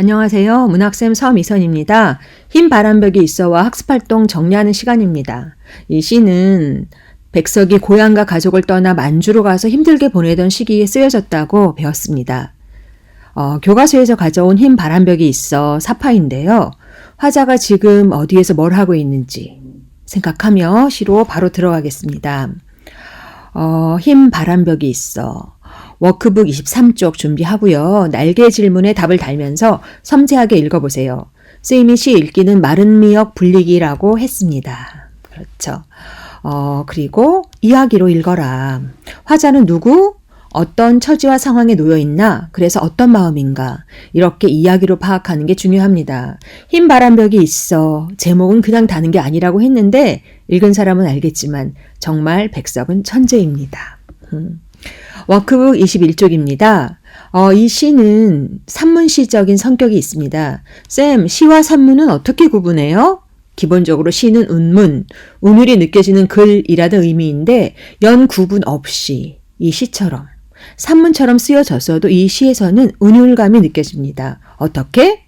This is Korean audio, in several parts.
안녕하세요. 문학쌤 서미선입니다. 흰 바람벽이 있어와 학습활동 정리하는 시간입니다. 이 시는 백석이 고향과 가족을 떠나 만주로 가서 힘들게 보내던 시기에 쓰여졌다고 배웠습니다. 어, 교과서에서 가져온 흰 바람벽이 있어 사파인데요. 화자가 지금 어디에서 뭘 하고 있는지 생각하며 시로 바로 들어가겠습니다. 어, 흰 바람벽이 있어. 워크북 23쪽 준비하고요. 날개 질문에 답을 달면서 섬세하게 읽어보세요. 쓰임이 시 읽기는 마른 미역 불리기라고 했습니다. 그렇죠. 어, 그리고 이야기로 읽어라. 화자는 누구? 어떤 처지와 상황에 놓여 있나? 그래서 어떤 마음인가? 이렇게 이야기로 파악하는 게 중요합니다. 흰 바람벽이 있어. 제목은 그냥 다는 게 아니라고 했는데 읽은 사람은 알겠지만 정말 백석은 천재입니다. 음. 워크북 21쪽입니다. 어, 이 시는 산문시적인 성격이 있습니다. 쌤, 시와 산문은 어떻게 구분해요? 기본적으로 시는 운문, 운율이 느껴지는 글이라는 의미인데 연 구분 없이 이 시처럼 산문처럼 쓰여졌어도 이 시에서는 운율감이 느껴집니다. 어떻게?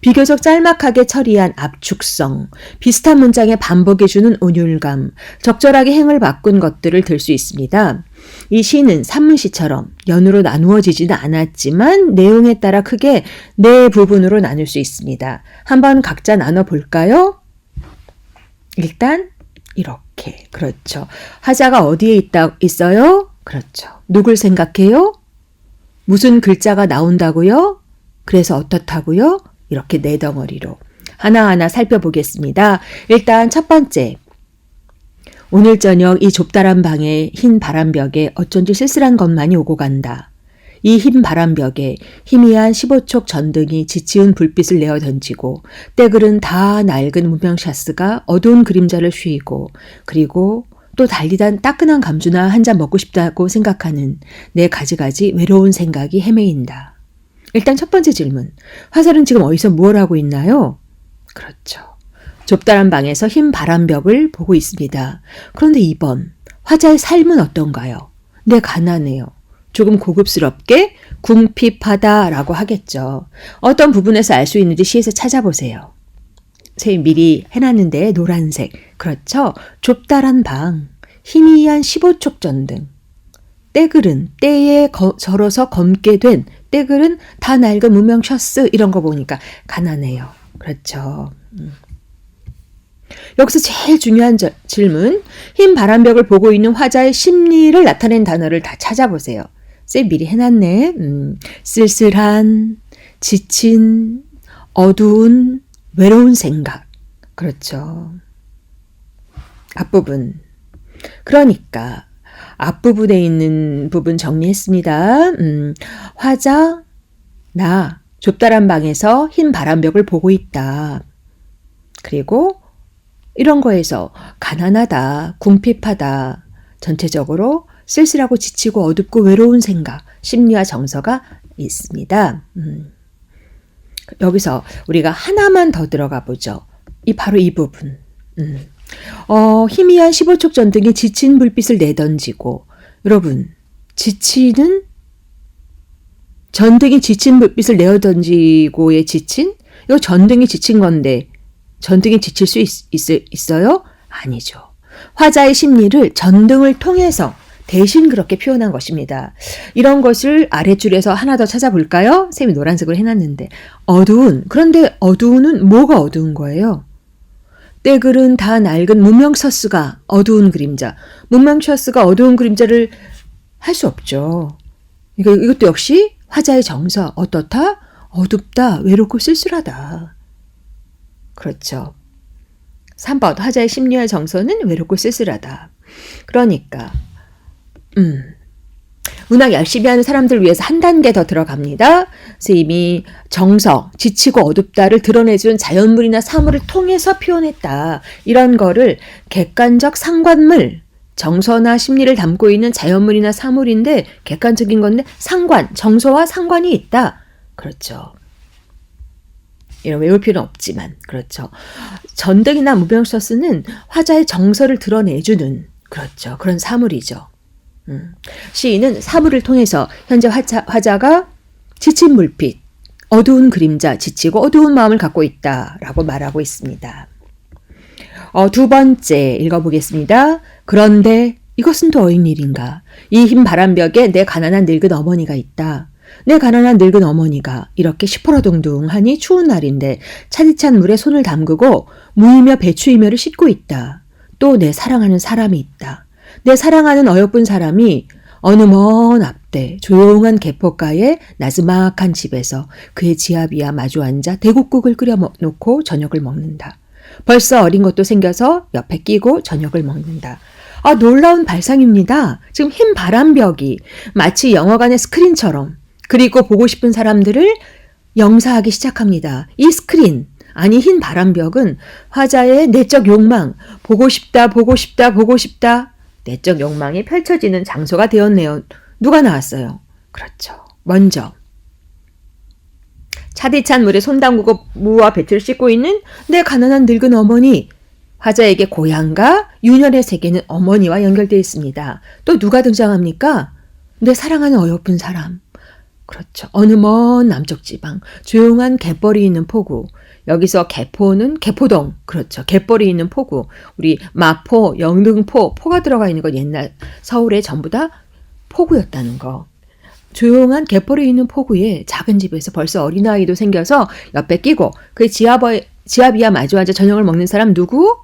비교적 짤막하게 처리한 압축성, 비슷한 문장의 반복해주는 운율감, 적절하게 행을 바꾼 것들을 들 수 있습니다. 이 시는 산문시처럼 연으로 나누어지지는 않았지만 내용에 따라 크게 네 부분으로 나눌 수 있습니다. 한번 각자 나눠 볼까요? 일단 이렇게 그렇죠. 하자가 어디에 있다 있어요? 그렇죠. 누굴 생각해요? 무슨 글자가 나온다고요? 그래서 어떻다고요? 이렇게 네 덩어리로 하나하나 살펴보겠습니다. 일단 첫 번째 오늘 저녁 이 좁다란 방에 흰 바람벽에 어쩐지 쓸쓸한 것만이 오고 간다. 이 흰 바람벽에 희미한 15촉 전등이 지치운 불빛을 내어 던지고 때글은 다 낡은 무명샤스가 어두운 그림자를 휘고 그리고 또 달리단 따끈한 감주나 한 잔 먹고 싶다고 생각하는 내 가지가지 외로운 생각이 헤매인다. 일단 첫 번째 질문. 화살은 지금 어디서 무엇 하고 있나요? 그렇죠. 좁다란 방에서 흰 바람벽을 보고 있습니다. 그런데 2번, 화자의 삶은 어떤가요? 네, 가난해요. 조금 고급스럽게 궁핍하다라고 하겠죠. 어떤 부분에서 알 수 있는지 시에서 찾아보세요. 선생님 미리 해놨는데 노란색. 그렇죠. 좁다란 방, 희미한 15촉 전등. 때글은 때에 거, 절어서 검게 된 때글은 다 낡은 무명 셔츠 이런 거 보니까 가난해요. 그렇죠. 음. 여기서 제일 중요한 저, 질문. 흰 바람벽을 보고 있는 화자의 심리를 나타낸 단어를 다 찾아보세요. 쌤 미리 해놨네. 음, 쓸쓸한, 지친, 어두운, 외로운 생각. 그렇죠. 앞부분. 그러니까 앞부분에 있는 부분 정리했습니다. 음, 화자, 나, 좁다란 방에서 흰 바람벽을 보고 있다. 그리고 이런 거에서 가난하다, 궁핍하다, 전체적으로 쓸쓸하고 지치고 어둡고 외로운 생각, 심리와 정서가 있습니다. 음. 여기서 우리가 하나만 더 들어가 보죠. 이 바로 이 부분. 음. 어, 희미한 15촉 전등이 지친 불빛을 내던지고 여러분 지치는 전등이 지친 불빛을 내어던지고의 지친 이거 전등이 지친 건데 전등이 지칠 수 있, 있, 어요 아니죠. 화자의 심리를 전등을 통해서 대신 그렇게 표현한 것입니다. 이런 것을 아래줄에서 하나 더 찾아볼까요? 쌤이 노란색으로 해놨는데 어두운 그런데 어두운은 뭐가 어두운 거예요? 때글은 다 낡은 문명셔스가 어두운 그림자. 문명셔스가 어두운 그림자를 할 수 없죠. 이거, 이것도 역시 화자의 정서. 어떻다? 어둡다. 외롭고 쓸쓸하다. 그렇죠. 3번 화자의 심리와 정서는 외롭고 쓸쓸하다. 그러니까 음. 문학 열심히 하는 사람들 위해서 한 단계 더 들어갑니다. 선생님이 정서, 지치고 어둡다를 드러내준 자연물이나 사물을 통해서 표현했다. 이런 거를 객관적 상관물, 정서나 심리를 담고 있는 자연물이나 사물인데 객관적인 건데 상관, 정서와 상관이 있다. 그렇죠. 이런 외울 필요는 없지만 그렇죠. 전등이나 무병 셔스는 화자의 정서를 드러내주는 그렇죠. 그런 사물이죠. 음. 시인은 사물을 통해서 현재 화자, 화자 가 지친 물빛, 어두운 그림자, 지치고 어두운 마음을 갖고 있다라고 말하고 있습니다. 어, 두 번째 읽어보겠습니다. 그런데 이것은 또 어인 일인가? 이 흰 바람벽에 내 가난한 늙은 어머니가 있다. 내 가난한 늙은 어머니가 이렇게 시퍼러둥둥하니 추운 날인데 차디찬 물에 손을 담그고 무이며 배추이며를 씻고 있다. 또 내 사랑하는 사람이 있다. 내 사랑하는 어여쁜 사람이 어느 먼 앞대 조용한 개포가의 나즈막한 집에서 그의 지아비와 마주 앉아 대국국을 끓여 놓고 저녁을 먹는다. 벌써 어린 것도 생겨서 옆에 끼고 저녁을 먹는다. 아, 놀라운 발상입니다. 지금 흰 바람벽이 마치 영화관의 스크린처럼 그리고 보고 싶은 사람들을 영사하기 시작합니다. 이 스크린, 아니 흰 바람벽은 화자의 내적 욕망, 보고 싶다, 보고 싶다, 보고 싶다, 내적 욕망이 펼쳐지는 장소가 되었네요. 누가 나왔어요? 그렇죠. 먼저 차디찬 물에 손 담그고 무와 배틀을 씻고 있는 내 가난한 늙은 어머니. 화자에게 고향과 윤혈의 세계는 어머니와 연결되어 있습니다. 또 누가 등장합니까? 내 사랑하는 어여쁜 사람. 그렇죠. 어느 먼 남쪽 지방, 조용한 갯벌이 있는 포구. 여기서 개포는 개포동. 그렇죠. 갯벌이 있는 포구. 우리 마포, 영등포, 포가 들어가 있는 건 옛날 서울에 전부 다 포구였다는 거. 조용한 갯벌이 있는 포구에 작은 집에서 벌써 어린아이도 생겨서 옆에 끼고 그 지아버, 지아비와 마주 앉아 저녁을 먹는 사람 누구?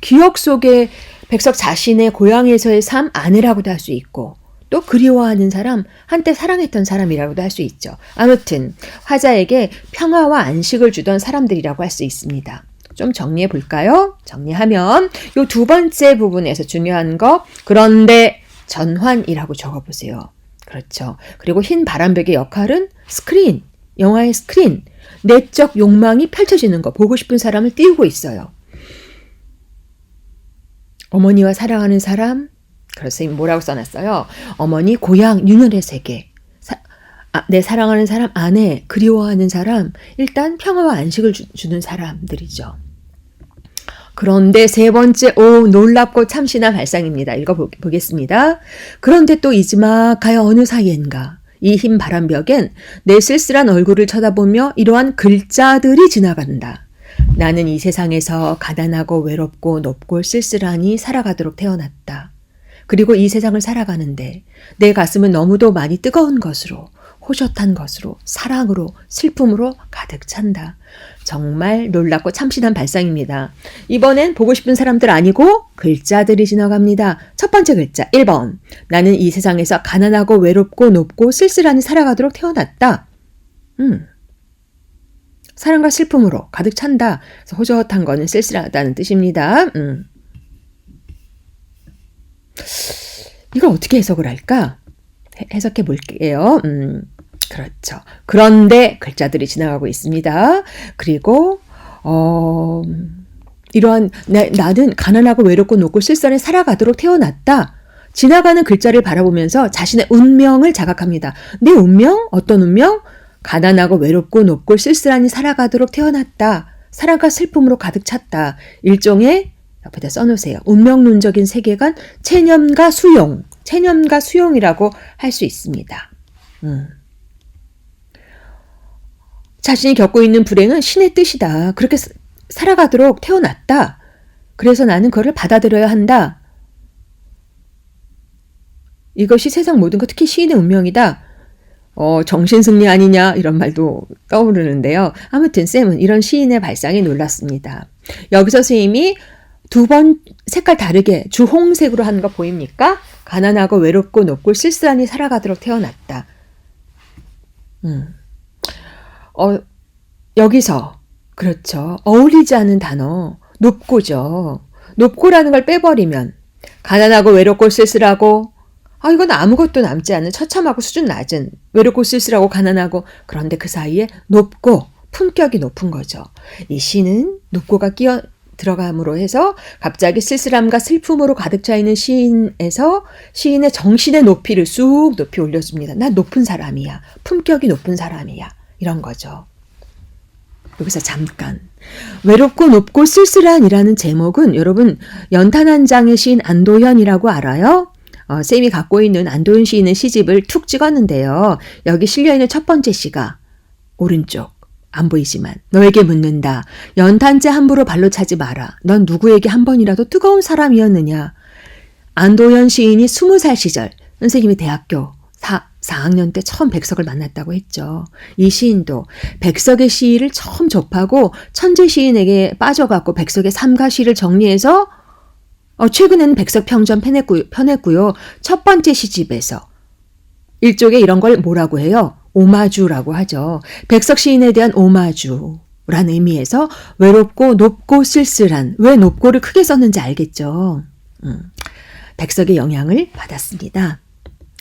기억 속에 백석 자신의 고향에서의 삶 아내라고도 할 수 있고 또 그리워하는 사람, 한때 사랑했던 사람이라고도 할 수 있죠. 아무튼 화자에게 평화와 안식을 주던 사람들이라고 할 수 있습니다. 좀 정리해 볼까요? 정리하면 요 두 번째 부분에서 중요한 거 그런데 전환이라고 적어 보세요. 그렇죠. 그리고 흰 바람벽의 역할은 스크린, 영화의 스크린, 내적 욕망이 펼쳐지는 거, 보고 싶은 사람을 띄우고 있어요. 어머니와 사랑하는 사람, 그래서 뭐라고 써놨어요? 어머니, 고향, 윤혈의 세계. 사, 아, 내 사랑하는 사람, 아내, 그리워하는 사람, 일단 평화와 안식을 주, 주는 사람들이죠. 그런데 세 번째, 오, 놀랍고 참신한 발상입니다. 읽어보겠습니다. 그런데 또 이지막하여 어느 사이엔가, 이 흰 바람벽엔 내 쓸쓸한 얼굴을 쳐다보며 이러한 글자들이 지나간다. 나는 이 세상에서 가난하고 외롭고 높고 쓸쓸하니 살아가도록 태어났다. 그리고 이 세상을 살아가는데 내 가슴은 너무도 많이 뜨거운 것으로 호젓한 것으로 사랑으로 슬픔으로 가득 찬다. 정말 놀랍고 참신한 발상입니다. 이번엔 보고 싶은 사람들 아니고 글자들이 지나갑니다. 첫 번째 글자 1번. 나는 이 세상에서 가난하고 외롭고 높고 쓸쓸하니 살아가도록 태어났다. 음. 사랑과 슬픔으로 가득 찬다. 그래서 호젓한 거는 쓸쓸하다는 뜻입니다. 음. 이걸 어떻게 해석을 할까? 해석해 볼게요. 음, 그렇죠. 그런데 글자들이 지나가고 있습니다. 그리고, 어, 이러한, 나, 나는 가난하고 외롭고 높고 쓸쓸히 살아가도록 태어났다. 지나가는 글자를 바라보면서 자신의 운명을 자각합니다. 내 운명? 어떤 운명? 가난하고 외롭고 높고 쓸쓸하니 살아가도록 태어났다. 사랑과 슬픔으로 가득 찼다. 일종의 옆에다 써놓으세요. 운명론적인 세계관, 체념과 수용, 체념과 수용이라고 할 수 있습니다. 음. 자신이 겪고 있는 불행은 신의 뜻이다. 그렇게 살아가도록 태어났다. 그래서 나는 그거를 받아들여야 한다. 이것이 세상 모든 것, 특히 시인의 운명이다. 어, 정신승리 아니냐, 이런 말도 떠오르는데요. 아무튼 쌤은 이런 시인의 발상에 놀랐습니다. 여기서 선생님이 두 번 색깔 다르게 주홍색으로 하는 거 보입니까? 가난하고 외롭고 높고 쓸쓸하니 살아가도록 태어났다. 음. 어, 여기서, 그렇죠. 어울리지 않은 단어, 높고죠. 높고라는 걸 빼버리면, 가난하고 외롭고 쓸쓸하고, 아, 이건 아무것도 남지 않은 처참하고 수준 낮은, 외롭고 쓸쓸하고 가난하고, 그런데 그 사이에 높고, 품격이 높은 거죠. 이 시는 높고가 끼어, 들어감으로 해서 갑자기 쓸쓸함과 슬픔으로 가득 차 있는 시인에서 시인의 정신의 높이를 쑥 높이 올려줍니다. 나 높은 사람이야. 품격이 높은 사람이야. 이런 거죠. 여기서 잠깐. 외롭고 높고 쓸쓸한이라는 제목은 여러분 연탄 한 장의 시인 안도현이라고 알아요? 어, 쌤이 갖고 있는 안도현 시인의 시집을 툭 찍었는데요. 여기 실려있는 첫 번째 시가 오른쪽. 안 보이지만 너에게 묻는다. 연탄재 함부로 발로 차지 마라. 넌 누구에게 한 번이라도 뜨거운 사람이었느냐? 안도현 시인이 스무 살 시절 선생님이 대학교 4, 4학년 때 처음 백석을 만났다고 했죠. 이 시인도 백석의 시를 처음 접하고 천재 시인에게 빠져갖고 백석의 삼가 시를 정리해서 어, 최근에는 백석 평전 펴냈고, 펴냈고요. 첫 번째 시집에서 일종의 이런 걸 뭐라고 해요? 오마주라고 하죠. 백석 시인에 대한 오마주. 라는 의미에서 외롭고 높고 쓸쓸한 왜 높고를 크게 썼는지 알겠죠. 음, 백석의 영향을 받았습니다.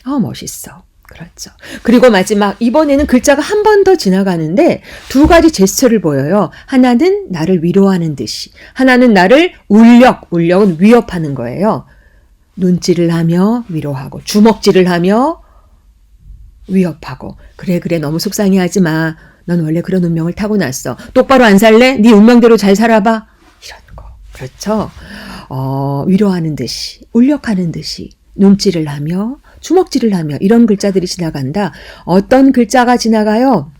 어 멋있어. 그렇죠. 그리고 마지막 이번에는 글자가 한 번 더 지나가는데 두 가지 제스처를 보여요. 하나는 나를 위로하는 듯이, 하나는 나를 울력, 울력은 위협하는 거예요. 눈질을 하며 위로하고 주먹질을 하며 위협하고 그래 그래 너무 속상해하지 마. 넌 원래 그런 운명을 타고났어. 똑바로 안 살래? 네 운명대로 잘 살아봐. 이런 거. 그렇죠. 어, 위로하는 듯이, 울력하는 듯이, 눈질을 하며, 주먹질을 하며, 이런 글자들이 지나간다. 어떤 글자가 지나가요?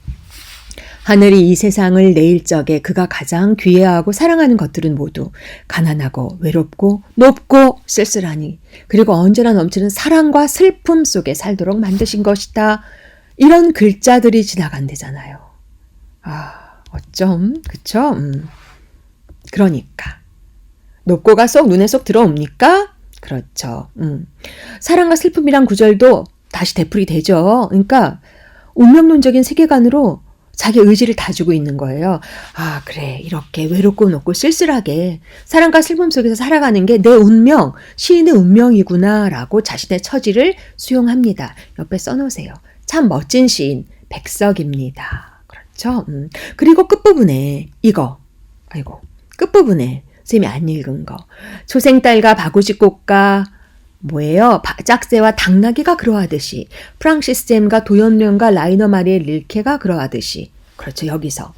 하늘이 이 세상을 내일 적에 그가 가장 귀해하고 사랑하는 것들은 모두 가난하고 외롭고 높고 쓸쓸하니 그리고 언제나 넘치는 사랑과 슬픔 속에 살도록 만드신 것이다. 이런 글자들이 지나간대잖아요. 아, 어쩜, 그쵸? 음. 그러니까. 높고가 쏙 눈에 쏙 들어옵니까? 그렇죠. 음. 사랑과 슬픔이란 구절도 다시 되풀이 되죠. 그러니까 운명론적인 세계관으로 자기 의지를 다지고 있는 거예요. 아, 그래. 이렇게 외롭고 높고 쓸쓸하게 사랑과 슬픔 속에서 살아가는 게 내 운명, 시인의 운명이구나. 라고 자신의 처지를 수용합니다. 옆에 써놓으세요. 참 멋진 시인, 백석입니다. 그렇죠? 음. 그리고 끝부분에 이거. 아이고. 끝부분에 쌤이 안 읽은 거. 초생딸과 바구지꽃과 뭐예요? 짝새와 당나귀가 그러하듯이 프랑시스 잼과 도연령과 라이너 마리의 릴케가 그러하듯이. 그렇죠 여기서.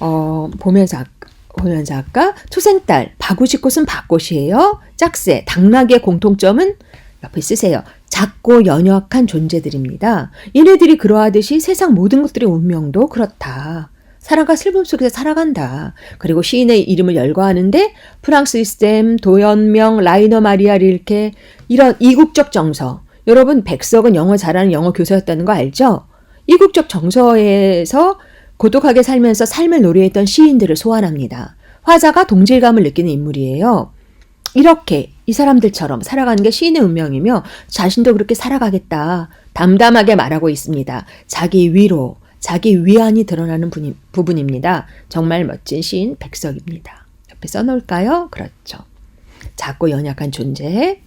어 보면서 보면서 아까 초생딸 바구지꽃은 밭꽃이에요. 짝새 당나귀의 공통점은 옆에 쓰세요. 작고 연약한 존재들입니다. 얘네들이 그러하듯이 세상 모든 것들의 운명도 그렇다 사랑과 슬픔 속에서 살아간다. 그리고 시인의 이름을 열거하는데 프랑스 댐, 도연명, 라이너 마리아 릴케 이런 이국적 정서. 여러분 백석은 영어 잘하는 영어 교사였다는 거 알죠? 이국적 정서에서 고독하게 살면서 삶을 노래했던 시인들을 소환합니다. 화자가 동질감을 느끼는 인물이에요. 이렇게 이 사람들처럼 살아가는 게 시인의 운명이며 자신도 그렇게 살아가겠다. 담담하게 말하고 있습니다. 자기 위로, 자기 위안이 드러나는 부분입니다. 정말 멋진 시인 백석입니다. 옆에 써놓을까요? 그렇죠. 작고 연약한 존재.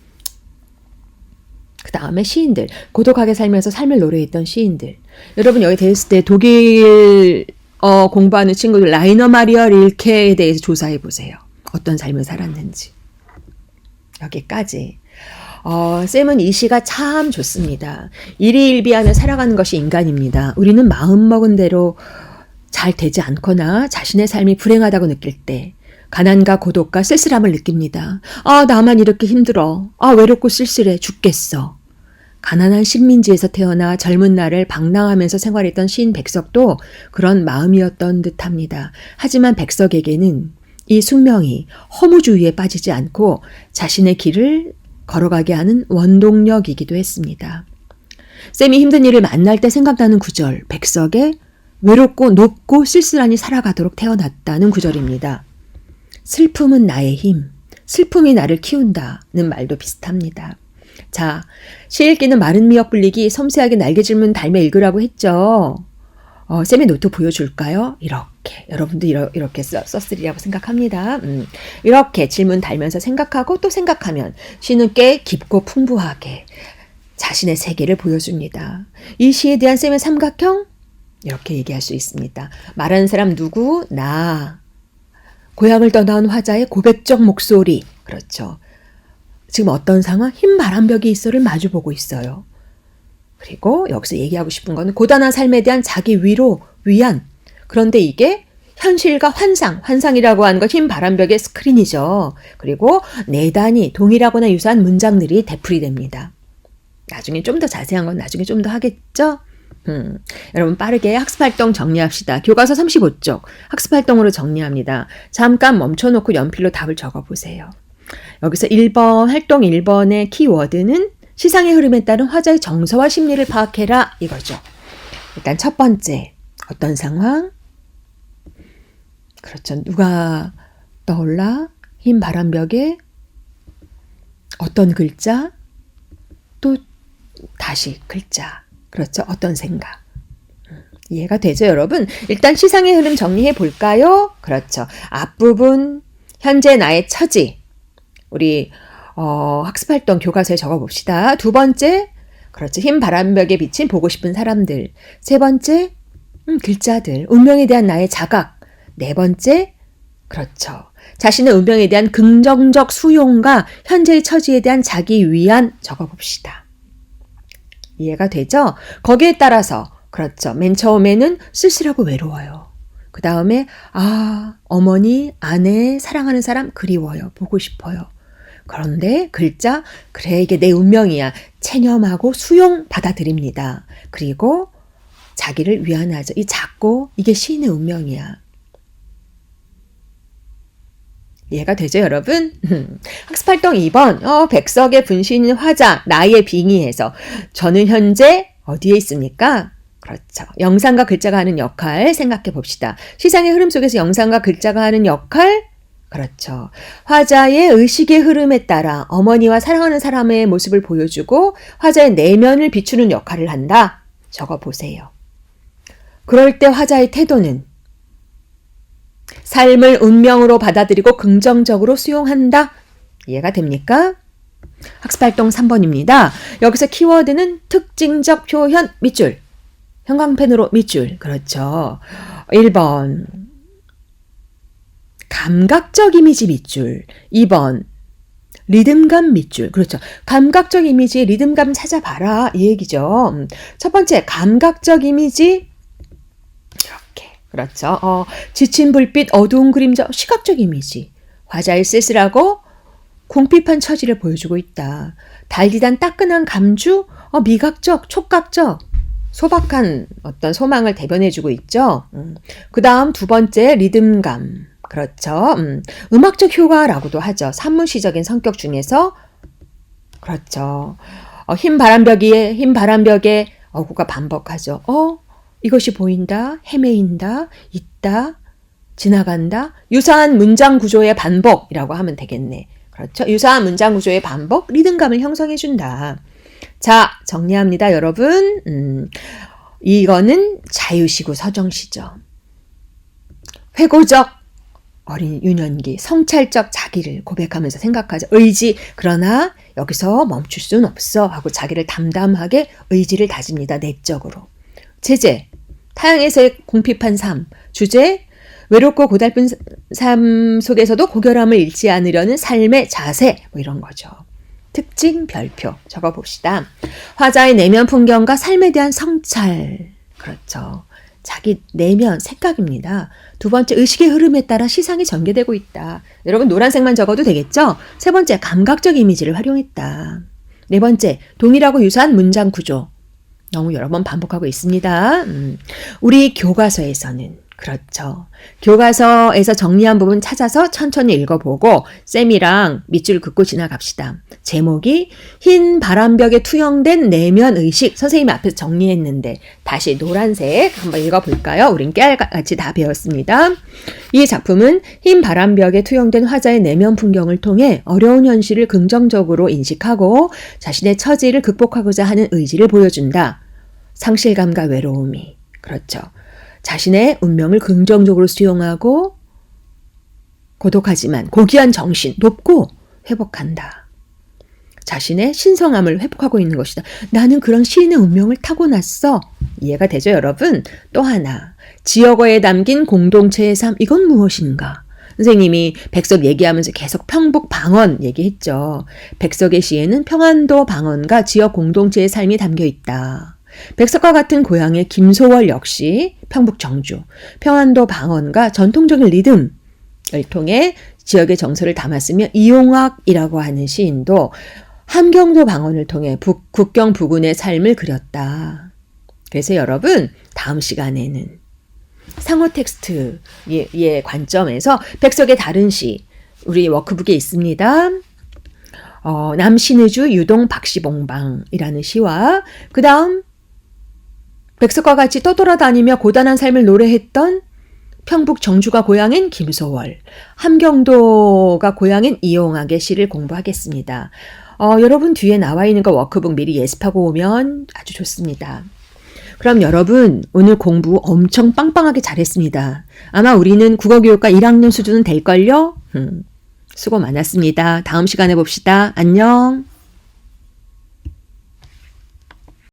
그 다음에 시인들. 고독하게 살면서 삶을 노래했던 시인들. 여러분 여기 됐을 때 독일 어, 공부하는 친구들 라이너 마리아 릴케에 대해서 조사해 보세요. 어떤 삶을 살았는지. 여기까지. 어, 쌤은 이 시가 참 좋습니다. 일희일비하며 살아가는 것이 인간입니다. 우리는 마음먹은 대로 잘 되지 않거나 자신의 삶이 불행하다고 느낄 때 가난과 고독과 쓸쓸함을 느낍니다. 아, 나만 이렇게 힘들어. 아, 외롭고 쓸쓸해 죽겠어. 가난한 식민지에서 태어나 젊은 날을 방랑하면서 생활했던 시인 백석도 그런 마음이었던 듯 합니다. 하지만 백석에게는 이 숙명이 허무주의에 빠지지 않고 자신의 길을 걸어가게 하는 원동력이기도 했습니다. 쌤이 힘든 일을 만날 때 생각나는 구절, 백석의 외롭고 높고 쓸쓸하니 살아가도록 태어났다는 구절입니다. 슬픔은 나의 힘, 슬픔이 나를 키운다는 말도 비슷합니다. 자, 시 읽기는 마른 미역 불리기 섬세하게 날개 질문 달며 읽으라고 했죠. 어, 쌤의 노트 보여줄까요? 이렇게. 여러분도 이러, 이렇게 써, 썼으리라고 생각합니다. 음, 이렇게 질문 달면서 생각하고 또 생각하면 꽤 깊고 풍부하게 자신의 세계를 보여줍니다. 이 시에 대한 쌤의 삼각형? 이렇게 얘기할 수 있습니다. 말하는 사람 누구? 나. 고향을 떠나온 화자의 고백적 목소리. 그렇죠. 지금 어떤 상황? 흰 바람벽이 있어를 마주보고 있어요. 그리고 여기서 얘기하고 싶은 거는 고단한 삶에 대한 자기 위로, 위안. 그런데 이게 현실과 환상, 환상이라고 하는 건 흰 바람벽의 스크린이죠. 그리고 내단이 동일하거나 유사한 문장들이 되풀이 됩니다. 나중에 좀 더 자세한 건 나중에 좀 더 하겠죠? 음, 여러분 빠르게 학습활동 정리합시다. 교과서 35쪽 학습활동으로 정리합니다. 잠깐 멈춰놓고 연필로 답을 적어보세요. 여기서 1번 활동 1번의 키워드는 시상의 흐름에 따른 화자의 정서와 심리를 파악해라 이거죠. 일단 첫 번째 어떤 상황? 그렇죠. 누가 떠올라? 흰 바람벽에 어떤 글자? 또 다시 글자. 그렇죠. 어떤 생각. 음, 이해가 되죠, 여러분? 일단 시상의 흐름 정리해 볼까요? 그렇죠. 앞부분, 현재 나의 처지. 우리, 어, 학습활동 교과서에 적어 봅시다. 두 번째, 그렇죠. 흰 바람벽에 비친 보고 싶은 사람들. 세 번째, 음, 글자들. 운명에 대한 나의 자각. 네 번째, 그렇죠. 자신의 운명에 대한 긍정적 수용과 현재의 처지에 대한 자기 위안 적어 봅시다. 이해가 되죠? 거기에 따라서 그렇죠. 맨 처음에는 쓸쓸하고 외로워요. 그 다음에 아 어머니 아내 사랑하는 사람 그리워요. 보고 싶어요. 그런데 글자 그래 이게 내 운명이야. 체념하고 수용 받아들입니다. 그리고 자기를 위안하죠. 이 작고 이게 시인의 운명이야. 이해가 되죠, 여러분? 학습활동 2번, 어, 백석의 분신 화자, 나의 빙의에서 저는 현재 어디에 있습니까? 그렇죠. 영상과 글자가 하는 역할 생각해 봅시다. 시상의 흐름 속에서 영상과 글자가 하는 역할? 그렇죠. 화자의 의식의 흐름에 따라 어머니와 사랑하는 사람의 모습을 보여주고 화자의 내면을 비추는 역할을 한다. 적어 보세요. 그럴 때 화자의 태도는 삶을 운명으로 받아들이고 긍정적으로 수용한다. 이해가 됩니까? 학습활동 3번입니다. 여기서 키워드는 특징적 표현 밑줄. 형광펜으로 밑줄. 그렇죠. 1번. 감각적 이미지 밑줄. 2번. 리듬감 밑줄. 그렇죠. 감각적 이미지, 리듬감 찾아봐라. 이 얘기죠. 음, 첫 번째, 감각적 이미지 그렇죠. 어, 지친 불빛, 어두운 그림자, 시각적 이미지. 화자의 쓸쓸하고 궁핍한 처지를 보여주고 있다. 달디단 따끈한 감주, 어, 미각적, 촉각적, 소박한 어떤 소망을 대변해주고 있죠. 음. 그 다음 두 번째, 리듬감. 그렇죠. 음. 음악적 효과라고도 하죠. 산문시적인 성격 중에서. 그렇죠. 어, 흰 바람벽에, 흰 바람벽에 어구가 반복하죠. 어, 이것이 보인다, 헤매인다, 있다, 지나간다. 유사한 문장 구조의 반복이라고 하면 되겠네. 그렇죠? 유사한 문장 구조의 반복, 리듬감을 형성해 준다. 자, 정리합니다, 여러분. 음, 이거는 자유시고 서정시죠. 회고적 어린 유년기, 성찰적 자기를 고백하면서 생각하죠. 의지, 그러나 여기서 멈출 수는 없어 하고 자기를 담담하게 의지를 다집니다. 내적으로. 제재, 타향에서의 공핍한 삶, 주제, 외롭고 고달픈 삶 속에서도 고결함을 잃지 않으려는 삶의 자세, 뭐 이런 거죠. 특징 별표 적어 봅시다. 화자의 내면 풍경과 삶에 대한 성찰. 그렇죠. 자기 내면 생각입니다. 두 번째 의식의 흐름에 따라 시상이 전개되고 있다. 여러분 노란색만 적어도 되겠죠? 세 번째 감각적 이미지를 활용했다. 네 번째 동일하고 유사한 문장 구조. 너무 여러 번 반복하고 있습니다. 음, 우리 교과서에서는 그렇죠. 교과서에서 정리한 부분 찾아서 천천히 읽어보고 쌤이랑 밑줄 긋고 지나갑시다. 제목이 흰 바람벽에 투영된 내면 의식 선생님이 앞에서 정리했는데 다시 노란색 한번 읽어볼까요? 우린 깨알같이 다 배웠습니다. 이 작품은 흰 바람벽에 투영된 화자의 내면 풍경을 통해 어려운 현실을 긍정적으로 인식하고 자신의 처지를 극복하고자 하는 의지를 보여준다. 상실감과 외로움이 그렇죠. 자신의 운명을 긍정적으로 수용하고 고독하지만 고귀한 정신 높고 회복한다. 자신의 신성함을 회복하고 있는 것이다. 나는 그런 시인의 운명을 타고났어. 이해가 되죠, 여러분? 또 하나. 지역어에 담긴 공동체의 삶, 이건 무엇인가? 선생님이 백석 얘기하면서 계속 평북 방언 얘기했죠. 백석의 시에는 평안도 방언과 지역 공동체의 삶이 담겨 있다. 백석과 같은 고향의 김소월 역시 평북 정주, 평안도 방언과 전통적인 리듬을 통해 지역의 정서를 담았으며 이용학이라고 하는 시인도 함경도 방언을 통해 북, 국경 부근의 삶을 그렸다. 그래서 여러분, 다음 시간에는 상호 텍스트의 관점에서 백석의 다른 시, 우리 워크북에 있습니다. 어, 남신의주 유동 박시봉방이라는 시와 그 다음 백석과 같이 떠돌아다니며 고단한 삶을 노래했던 평북 정주가 고향인 김소월, 함경도가 고향인 이용학의 시를 공부하겠습니다. 어, 여러분 뒤에 나와 있는 거 워크북 미리 예습하고 오면 아주 좋습니다. 그럼 여러분 오늘 공부 엄청 빵빵하게 잘했습니다. 아마 우리는 국어교육과 1학년 수준은 될걸요? 음, 수고 많았습니다. 다음 시간에 봅시다. 안녕.